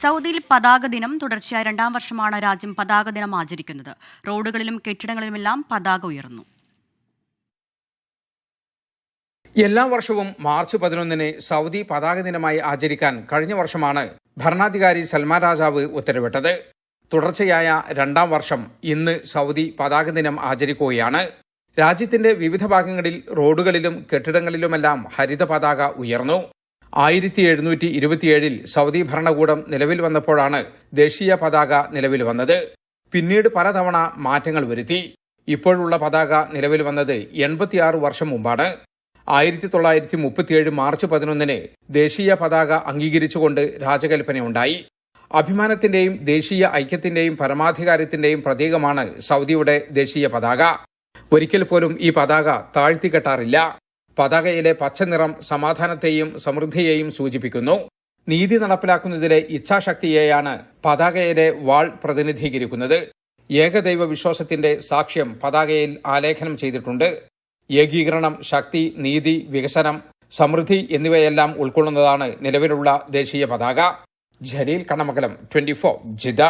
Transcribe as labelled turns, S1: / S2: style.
S1: സൗദിയിൽ പതാക ദിനം തുടർച്ചയായ രണ്ടാം വർഷമാണ് രാജ്യം പതാക ദിനം ആചരിക്കുന്നത്. റോഡുകളിലും കെട്ടിടങ്ങളിലുമെല്ലാം പതാക ഉയർന്നു.
S2: എല്ലാ വർഷവും മാർച്ച് പതിനൊന്നിന് സൗദി പതാക ദിനമായി ആചരിക്കാൻ കഴിഞ്ഞ വർഷമാണ് ഭരണാധികാരി സൽമാൻ രാജാവ് ഉത്തരവിട്ടത്. തുടർച്ചയായ രണ്ടാം വർഷം ഇന്ന് സൗദി പതാക ദിനം ആചരിക്കുകയാണ്. രാജ്യത്തിന്റെ വിവിധ ഭാഗങ്ങളിൽ റോഡുകളിലും കെട്ടിടങ്ങളിലുമെല്ലാം ഹരിത പതാക ഉയർന്നു. ആയിരത്തി എഴുന്നൂറ്റി ഇരുപത്തിയേഴിൽ സൗദി ഭരണകൂടം നിലവിൽ വന്നപ്പോഴാണ് ദേശീയ പതാക നിലവിൽ വന്നത്. പിന്നീട് പലതവണ മാറ്റങ്ങൾ വരുത്തി. ഇപ്പോഴുള്ള പതാക നിലവിൽ വന്നത് എൺപത്തിയാറ് വർഷം മുമ്പാണ്. ആയിരത്തി തൊള്ളായിരത്തി മുപ്പത്തിയേഴ് മാർച്ച് പതിനൊന്നിന് ദേശീയ പതാക അംഗീകരിച്ചുകൊണ്ട് രാജകൽപ്പനയുണ്ടായി അഭിമാനത്തിന്റെയും ദേശീയ ഐക്യത്തിന്റെയും പരമാധികാരത്തിന്റെയും പ്രതീകമാണ് സൗദിയുടെ ദേശീയ പതാക. ഒരിക്കൽ പോലും ഈ പതാക താഴ്ത്തിക്കെട്ടാറില്ല പതാകയിലെ പച്ചനിറം സമാധാനത്തെയും സമൃദ്ധിയെയും സൂചിപ്പിക്കുന്നു. നീതി നടപ്പിലാക്കുന്നതിലെ ഇച്ഛാശക്തിയെയാണ് പതാകയിലെ വാൾ പ്രതിനിധീകരിക്കുന്നത്. ഏകദൈവ വിശ്വാസത്തിന്റെ സാക്ഷ്യം പതാകയിൽ ആലേഖനം ചെയ്തിട്ടുണ്ട്. ഏകീകരണം ശക്തി നീതി വികസനം സമൃദ്ധി എന്നിവയെല്ലാം ഉൾക്കൊള്ളുന്നതാണ് നിലവിലുള്ള ദേശീയ പതാക. Jaleel Kannamangalam twenty four Jeddah